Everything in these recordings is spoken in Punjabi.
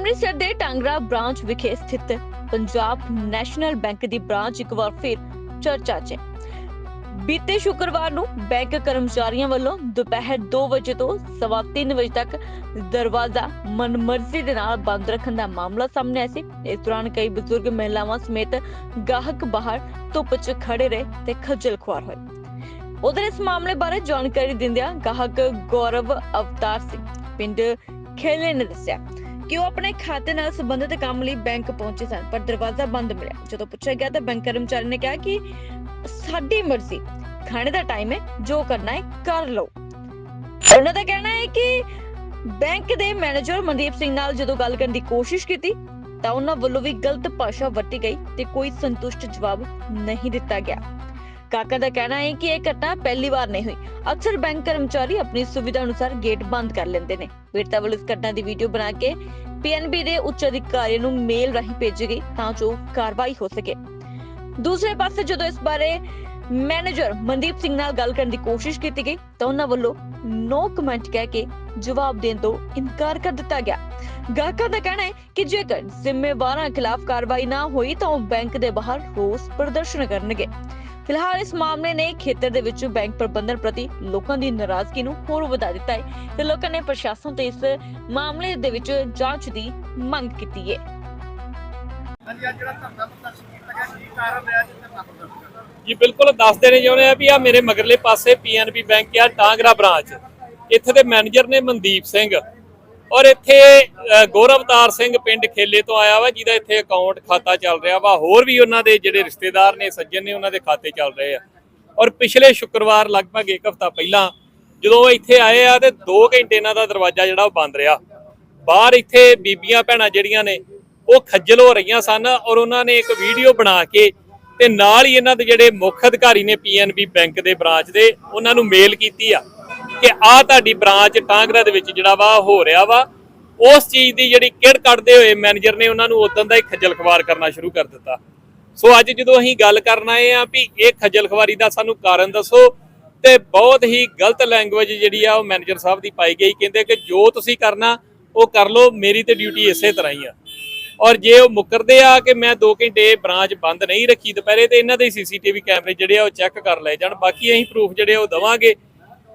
ਅੰਮ੍ਰਿਤਸਰ ਦੇ ਟਾਂਗਰਾ ਬ੍ਰਾਂਚ ਵਿਖੇ ਸਥਿਤ ਪੰਜਾਬ ਨੈਸ਼ਨਲ ਬੈਂਕ ਦੀ ਬ੍ਰਾਂਚ ਇੱਕ ਵਾਰ ਫਿਰ ਚਰਚਾ 'ਚ ਬੀਤੇ ਸ਼ੁੱਕਰਵਾਰ ਨੂੰ ਬੈਂਕ ਕਰਮਚਾਰੀਆਂ ਵੱਲੋਂ ਦੁਪਹਿਰ 2 ਵਜੇ ਤੋਂ ਸਵਾ 3 ਵਜੇ ਤੱਕ ਦਰਵਾਜ਼ਾ ਮਨਮਰਜ਼ੀ ਦੇ ਨਾਲ ਬੰਦ ਰੱਖਣ ਦਾ ਮਾਮਲਾ ਸਾਹਮਣੇ ਆਇਆ ਸੀ। ਇਸ ਦੌਰਾਨ ਕਈ ਬਜ਼ੁਰਗ ਮਹਿਲਾਵਾਂ ਸਮੇਤ ਗਾਹਕ ਬਾਹਰ ਧੁੱਪ 'ਚ ਖੜੇ ਰਹੇ ਤੇ ਖੱਜਲ ਖੁਆਰ ਹੋਏ। ਉਧਰ ਇਸ ਮਾਮਲੇ ਬਾਰੇ ਜਾਣਕਾਰੀ ਦਿੰਦਿਆਂ ਗਾਹਕ ਗੌਰਵ ਅਵਤਾਰ ਸਿੰਘ ਪਿੰਡ ਖੇਲੇ ਨੇ ਦੱਸਿਆ। ਕਿ ਉਹ ਆਪਣੇ ਖਾਤੇ ਨਾਲ ਸੰਬੰਧਿਤ ਕੰਮ ਲਈ ਬੈਂਕ ਪਹੁੰਚੇ ਸਨ, ਪਰ ਦਰਵਾਜ਼ਾ ਬੰਦ ਮਿਲਿਆ। ਜਦੋਂ ਪੁੱਛਿਆ ਗਿਆ ਤਾਂ ਬੈਂਕ ਕਰਮਚਾਰੀ ਨੇ ਕਿਹਾ ਕਿ ਸਾਡੀ ਮਰਜ਼ੀ, ਖਾਣੇ ਦਾ ਟਾਈਮ ਹੈ, ਜੋ ਕਰਨਾ ਹੈ, ਕਰ ਲਓ। ਉਹਨਾਂ ਦਾ ਕਹਿਣਾ ਹੈ ਕਿ ਬੈਂਕ ਦੇ ਮੈਨੇਜਰ ਮਨਦੀਪ ਸਿੰਘ ਨਾਲ ਜਦੋਂ ਗੱਲ ਕਰਨ ਦੀ ਕੋਸ਼ਿਸ਼ ਕੀਤੀ, ਤਾਂ ਉਹਨਾਂ ਵੱਲੋਂ ਵੀ ਗਲਤ ਭਾਸ਼ਾ ਵਰਤੀ ਗਈ ਤੇ ਕੋਈ ਸੰਤੁਸ਼ਟ ਜਵਾਬ ਨਹੀਂ ਦਿੱਤਾ ਗਿਆ। ਕਾਕਾ ਦਾ ਕਹਿਣਾ ਹੈ ਕਿ ਇਹ ਘਟਨਾ ਪਹਿਲੀ ਵਾਰ ਨਹੀਂ ਹੋਈ। ਅਕਸਰ ਬੈਂਕ ਕਰਮਚਾਰੀ ਆਪਣੀ ਸੁਵਿਧਾ ਅਨੁਸਾਰ ਗੇਟ ਬੰਦ ਕਰ ਲੈਂਦੇ ਨੇ। ਪੀੜਤਾ ਵੱਲੋਂ ਇਸ ਘਟਨਾ ਦੀ ਵੀਡੀਓ ਬਣਾ ਕੇ ਪੀਐਨਬੀ ਦੇ ਉੱਚ ਅਧਿਕਾਰੀਆਂ ਨੂੰ ਮੇਲ ਰਾਹੀਂ ਭੇਜੀ ਗਈ ਤਾਂ ਜੋ ਕਾਰਵਾਈ ਹੋ ਸਕੇ। ਦੂਸਰੇ ਪਾਸੇ ਜਦੋਂ ਇਸ ਬਾਰੇ ਮੈਨੇਜਰ ਮਨਦੀਪ ਸਿੰਘ ਨਾਲ ਗੱਲ ਕਰਨ ਦੀ ਕੋਸ਼ਿਸ਼ ਕੀਤੀ ਗਈ, ਤਾਂ ਉਹਨਾਂ ਵੱਲੋਂ ਨੋ ਕਮੈਂਟ ਕਹਿ ਕੇ ਜਵਾਬ ਦੇਣ ਤੋਂ ਇਨਕਾਰ ਕਰ ਦਿੱਤਾ ਗਿਆ। ਗਾਹਕਾਂ ਦਾ ਕਹਿਣਾ ਹੈ ਕਿ ਜੇਕਰ ਜ਼ਿੰਮੇਵਾਰਾਂ ਖਿਲਾਫ ਕਾਰਵਾਈ ਨਾ ਹੋਈ ਤਾਂ ਉਹ ਬੈਂਕ ਦੇ ਬਾਹਰ ਰੋਸ ਪ੍ਰਦਰਸ਼ਨ ਕਰਨਗੇ। ਫਿਲਹਾਲ ਇਸ ਮਾਮਲੇ ਨੇ ਖੇਤਰ ਦੇ ਵਿੱਚ ਬੈਂਕ ਪ੍ਰਬੰਧਨ ਪ੍ਰਤੀ ਲੋਕਾਂ ਦੀ ਨਾਰਾਜ਼ਗੀ ਨੂੰ ਹੋਰ ਵਧਾ ਦਿੱਤਾ ਹੈ ਤੇ ਲੋਕਾਂ ਨੇ ਪ੍ਰਸ਼ਾਸਨ ਤੋਂ ਇਸ ਮਾਮਲੇ ਦੇ ਵਿੱਚ ਜਾਂਚ ਦੀ ਮੰਗ ਕੀਤੀ ਹੈ? ਜੀ ਬਿਲਕੁਲ ਦੱਸ ਦੇਣੇ ਚਾਹੁੰਦੇ ਆ ਵੀ ਆ ਮੇਰੇ ਮਗਰਲੇ ਪਾਸੇ ਪੀਐਨਬੀ ਬੈਂਕ ਆ ਟਾਂਗਰਾ ਬ੍ਰਾਂਚ ਇੱਥੇ ਦੇ ਮੈਨੇਜਰ ਨੇ ਮਨਦੀਪ ਸਿੰਘ। ਔਰ ਇੱਥੇ ਅ, ਗੌਰਵਤਾਰ ਸਿੰਘ ਪਿੰਡ ਖੇਲੇ ਤੋਂ ਆਇਆ ਵਾ ਜਿਹਦਾ ਇੱਥੇ ਅਕਾਊਂਟ ਖਾਤਾ ਚੱਲ ਰਿਹਾ ਵਾ। ਹੋਰ ਵੀ ਉਹਨਾਂ ਦੇ ਜਿਹੜੇ ਰਿਸ਼ਤੇਦਾਰ ਨੇ ਸੱਜਣ ਨੇ ਉਹਨਾਂ ਦੇ ਖਾਤੇ ਚੱਲ ਰਹੇ ਆ। ਔਰ ਪਿਛਲੇ ਸ਼ੁੱਕਰਵਾਰ ਲਗਭਗ ਇੱਕ ਹਫ਼ਤਾ ਪਹਿਲਾਂ ਜਦੋਂ ਇੱਥੇ ਆਏ ਆ ਤੇ 2 ਘੰਟੇ ਇਹਨਾਂ ਦਾ ਦਰਵਾਜ਼ਾ ਜਿਹੜਾ ਉਹ ਬੰਦ ਰਿਹਾ। ਬਾਹਰ ਇੱਥੇ ਬੀਬੀਆਂ ਭੈਣਾਂ ਜਿਹੜੀਆਂ ਨੇ ਉਹ ਖੱਜਲ ਹੋ ਰਹੀਆਂ ਸਨ ਔਰ ਉਹਨਾਂ ਨੇ ਇੱਕ ਵੀਡੀਓ ਬਣਾ ਕੇ ਤੇ ਨਾਲ ਹੀ ਇਹਨਾਂ ਦੇ ਜਿਹੜੇ ਮੁੱਖ ਅਧਿਕਾਰੀ ਨੇ ਪੀਐਨਬੀ ਬੈਂਕ ਦੇ ਬ੍ਰਾਂਚ ਦੇ ਉਹਨਾਂ ਨੂੰ ਮੇਲ ਕੀਤੀ ਆ। ਕਿ ਆ ਤੁਹਾਡੀ ਬ੍ਰਾਂਚ ਟਾਂਗਰਾ ਦੇ ਵਿੱਚ ਜਿਹੜਾ ਵਾ ਹੋ ਰਿਹਾ ਵਾ, ਉਸ ਚੀਜ਼ ਦੀ ਜਿਹੜੀ ਕਿੜ ਕੱਢਦੇ ਹੋਏ ਮੈਨੇਜਰ ਨੇ ਉਹਨਾਂ ਨੂੰ ਉਦੋਂ ਦਾ ਹੀ ਖੱਜਲ ਖਵਾਰ ਕਰਨਾ ਸ਼ੁਰੂ ਕਰ ਦਿੱਤਾ। ਸੋ ਅੱਜ ਜਦੋਂ ਅਸੀਂ ਗੱਲ ਕਰਨ ਆਏ ਆ ਵੀ ਇਹ ਖੱਜਲ ਖਵਾਰੀ ਦਾ ਸਾਨੂੰ ਕਾਰਨ ਦੱਸੋ ਤੇ ਬਹੁਤ ਹੀ ਗਲਤ ਲੈਂਗੁਏਜ ਜਿਹੜੀ ਆ ਉਹ ਮੈਨੇਜਰ ਸਾਹਿਬ ਦੀ ਪਾਈ ਗਈ, ਕਹਿੰਦੇ ਕਿ ਜੋ ਤੁਸੀਂ ਕਰਨਾ, ਉਹ ਕਰ ਲਓ, ਮੇਰੀ ਤੇ ਡਿਊਟੀ ਇਸੇ ਤਰ੍ਹਾਂ ਹੀ ਆ। ਔਰ ਜੇ ਉਹ ਮੁਕਰਦੇ ਆ ਕਿ ਮੈਂ 2 ਘੰਟੇ ਬ੍ਰਾਂਚ ਬੰਦ ਨਹੀਂ ਰੱਖੀ ਦੁਪਹਿਰੇ ਤੇ ਇਹਨਾਂ ਦੇ ਸੀਸੀਟੀਵੀ ਕੈਮਰੇ ਜਿਹੜੇ ਆ ਉਹ ਚੈੱਕ ਕਰ ਲਏ ਜਾਣ, ਬਾਕੀ ਅਸੀਂ ਪ੍ਰੂਫ ਜਿਹੜੇ ਆ ਉਹ ਦਵਾਂਗੇ।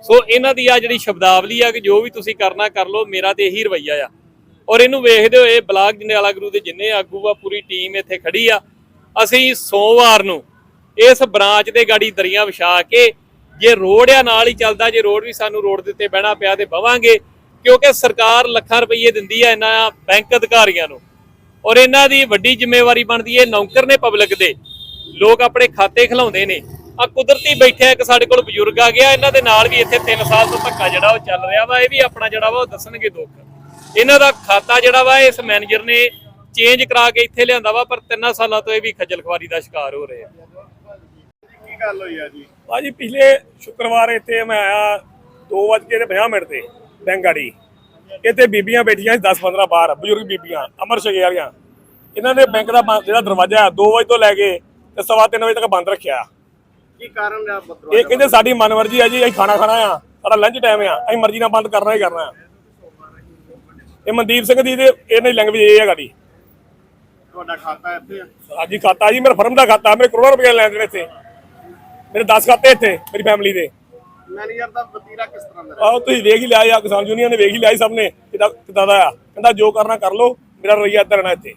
ਸੋ ਇਹਨਾਂ ਦੀ ਆ ਜਿਹੜੀ ਸ਼ਬਦਾਵਲੀ ਆ ਕਿ ਜੋ ਵੀ ਤੁਸੀਂ ਕਰਨਾ ਕਰ ਲਓ, ਮੇਰਾ ਤੇ ਇਹੀ ਰਵਈਆ ਆ। ਔਰ ਇਹਨੂੰ ਵੇਖਦੇ ਹੋਏ ਬਲਾਕ ਜੰਡਿਆਲਾ ਗੁਰੂ ਦੇ ਜਿੰਨੇ ਆਗੂ ਆ, ਪੂਰੀ ਟੀਮ ਇੱਥੇ ਖੜੀ ਆ। ਅਸੀਂ ਸੋਮਵਾਰ ਨੂੰ ਇਸ ਬ੍ਰਾਂਚ ਦੇ ਗਾੜੀ ਦਰੀਆਂ ਵਿਛਾ ਕੇ ਜੇ ਰੋਡ ਆ, ਨਾਲ ਹੀ ਚੱਲਦਾ, ਜੇ ਰੋਡ ਵੀ ਸਾਨੂੰ ਰੋਡ ਦੇ ਉੱਤੇ ਬਹਿਣਾ ਪਿਆ ਤੇ ਬਵਾਂਗੇ, ਕਿਉਂਕਿ ਸਰਕਾਰ ਲੱਖਾਂ ਰੁਪਏ ਦਿੰਦੀ ਆ ਇਹਨਾਂ ਬੈਂਕ ਅਧਿਕਾਰੀਆਂ ਨੂੰ। ਔਰ ਇਹਨਾਂ ਦੀ ਵੱਡੀ ਜ਼ਿੰਮੇਵਾਰੀ ਬਣਦੀ ਹੈ ਨੌਕਰ ਨੇ ਪਬਲਿਕ ਦੇ। ਲੋਕ ਆਪਣੇ ਖਾਤੇ ਖਿਲਾਉਂਦੇ ਨੇ। ਆ ਕੁਦਰਤੀ ਬੈਠਿਆ ਇੱਕ ਸਾਡੇ ਕੋਲ ਬਜ਼ੁਰਗ ਆ ਗਿਆ ਇਹਨਾਂ ਦੇ ਨਾਲ ਵੀ ਇੱਥੇ 3 ਸਾਲ ਤੋਂ ਧੱਕਾ ਜਿਹੜਾ ਉਹ ਚੱਲ ਰਿਹਾ ਵਾ ਇਹ ਵੀ ਆਪਣਾ ਜਿਹੜਾ ਵਾ ਉਹ ਦੱਸਣਗੇ ਦੁੱਖ। ਇਹਨਾਂ ਦਾ ਖਾਤਾ ਜਿਹੜਾ ਵਾ ਇਸ ਮੈਨੇਜਰ ਨੇ ਚੇਂਜ ਕਰਾ ਕੇ ਇੱਥੇ ਲਿਆਂਦਾ ਵਾ ਪਰ 3 ਸਾਲਾਂ ਤੋਂ ਇਹ ਵੀ ਖੱਜਲ ਖਵਾਰੀ ਦਾ ਸ਼ਿਕਾਰ ਹੋ ਰਹੇ ਆ। ਕੀ ਗੱਲ ਹੋਈ ਆ ਜੀ? ਭਾਜੀ ਪਿਛਲੇ ਸ਼ੁੱਕਰਵਾਰ ਇੱਥੇ ਮੈਂ ਆਇਆ 2:50 ਮਿੰਟ ਤੇ ਬੈਂਗਾੜੀ ਇੱਥੇ ਬੀਬੀਆਂ ਬੈਠੀਆਂ ਸੀ 10-15 ਬਾਹਰ ਬਜ਼ੁਰਗ ਬੀਬੀਆਂ ਅਮਰ ਵਾਲੀਆਂ। ਇਹਨਾਂ ਨੇ ਬੈਂਕ ਦਾ ਜਿਹੜਾ ਦਰਵਾਜ਼ਾ ਹੈ 2 ਵਜੇ ਤੋਂ ਲੈ ਕੇ ਤੇ ਸਵਾ ਤਿੰਨ ਵਜੇ ਤੱਕ ਬੰਦ ਰੱਖਿਆ। ਕੀ ਕਾਰਨ ਰਿਹਾ ਬਦਰਵਾ ਇਹ ਕਹਿੰਦੇ ਸਾਡੀ ਮਨਮਰਜ਼ੀ ਹੈ ਜੀ ਅਸੀਂ ਖਾਣਾ ਖਾਣਾ ਆ ਸਾਡਾ ਲੰਚ ਟਾਈਮ ਆ ਅਸੀਂ ਮਰਜ਼ੀ ਨਾਲ ਬੰਦ ਕਰਨਾ ਹੀ ਕਰਨਾ ਆ। ਇਹ ਮਨਦੀਪ ਸਿੰਘ ਦੀ ਤੇ ਇਹਨਾਂ ਦੀ ਲੈਂਗੁਏਜ ਇਹ ਹੈ ਗਾੜੀ ਤੁਹਾਡਾ ਖਾਤਾ ਇੱਥੇ ਆ? ਹਾਂਜੀ ਖਾਤਾ ਜੀ ਮੇਰਾ ਫਰਮ ਦਾ ਖਾਤਾ ਮੇਰੇ ਕਰੋੜਾਂ ਰੁਪਏ ਲੈਣ ਦੇ ਨੇ ਇੱਥੇ। ਮੇਰੇ 10 ਖਾਤੇ ਇੱਥੇ ਮੇਰੀ ਫੈਮਿਲੀ ਦੇ। ਮੈਨੇਜਰ ਦਾ ਵਤੀਰਾ ਕਿਸ ਤਰ੍ਹਾਂ ਦਾ? ਆਹੋ ਤੁਸੀਂ ਵੇਖ ਹੀ ਲਿਆ ਆ ਕਿਸਾਨ ਯੂਨੀਅਨ ਨੇ ਵੇਖ ਹੀ ਲਿਆ ਸਭ ਨੇ ਕਿਦਾਂ ਕਿਦਾਂ ਦਾ ਆ। ਕਹਿੰਦਾ ਜੋ ਕਰਨਾ ਕਰ ਲਓ ਮੇਰਾ ਰਵਈਆ ਇੱਧਰ ਰਹਿਣਾ ਇੱਥੇ।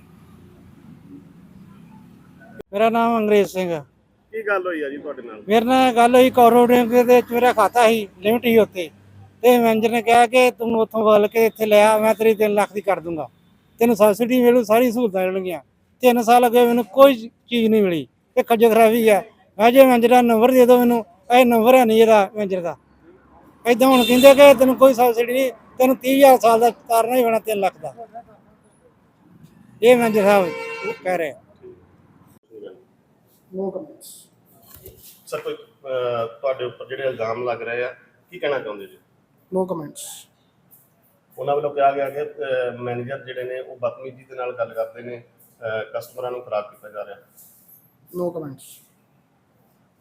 ਮੇਰਾ ਨਾਮ ਅੰਗਰੇਜ਼ ਸਿੰਘ ਆ। ਕੀ ਗੱਲ ਹੋਈ ਆ ਜੀ ਤੁਹਾਡੇ ਨਾਲ? ਮੇਰੇ ਨਾਲ ਗੱਲ ਹੋਈ ਕੋਰੋਡਿੰਗ ਦੇ ਵਿੱਚ ਮੇਰਾ ਖਾਤਾ ਸੀ, ਲਿਮਟ ਹੀ ਉੱਤੇ ਤੇ ਮੈਨੇਜਰ ਨੇ ਕਿਹਾ ਕਿ ਤੂੰ ਉੱਥੋਂ ਬਦਲ ਕੇ ਇੱਥੇ ਲਿਆ ਮੈਂ ਤੇਰੀ 3 ਲੱਖ ਦੀ ਕਰ ਦੂੰਗਾ। ਤੈਨੂੰ ਸਬਸਿਡੀ ਮਿਲੂ, ਸਾਰੀ ਸਹੂਲਤਾਂ ਮਿਲਣਗੀਆਂ। ਤਿੰਨ ਸਾਲ ਅੱਗੇ ਮੈਨੂੰ ਕੋਈ ਚੀਜ਼ ਨਹੀਂ ਮਿਲੀ। ਇਹ ਖੱਜਲ ਖਰਾਬੀ ਹੈ ਮੈਂ ਜੇ ਮੈਨੇਜਰ ਦਾ ਨੰਬਰ ਦੇ ਦਿਓ ਮੈਨੂੰ, ਇਹ ਨੰਬਰ ਹੈ ਨਹੀਂ ਇਹਦਾ ਮੈਨੇਜਰ ਦਾ। ਏਦਾਂ ਹੁਣ ਕਹਿੰਦੇ ਕਿ ਤੈਨੂੰ ਕੋਈ ਸਬਸਿਡੀ ਨਹੀਂ, ਤੈਨੂੰ 30000 ਸਾਲ ਦਾ ਕਰਨਾ ਹੀ ਪੈਣਾ 3 ਲੱਖ ਦਾ। ਇਹ ਮੈਨੇਜਰ ਸਾਹਿਬ ਕਹਿ ਰਹੇ ਆ ਸਰ ਕੋਈ ਅਹ, ਤੁਹਾਡੇ ਉੱਪਰ ਜਿਹੜੇ ਇਲਜ਼ਾਮ ਲੱਗ ਰਹੇ ਆ ਕੀ ਕਹਿਣਾ ਚਾਹੁੰਦੇ ਜੀ? ਨੋ ਕਮੈਂਟਸ ਉਹਨਾਂ ਵੱਲੋਂ ਕਿਹਾ ਗਿਆ ਕਿ ਮੈਨੇਜਰ ਜਿਹੜੇ ਨੇ ਉਹ ਬਦਤਮੀਜ਼ੀ ਦੇ ਨਾਲ ਗੱਲ ਕਰਦੇ ਨੇ ਅਹ, ਕਸਟਮਰਾਂ ਨੂੰ ਖਰਾਬ ਕੀਤਾ ਜਾ ਰਿਹਾ। No comments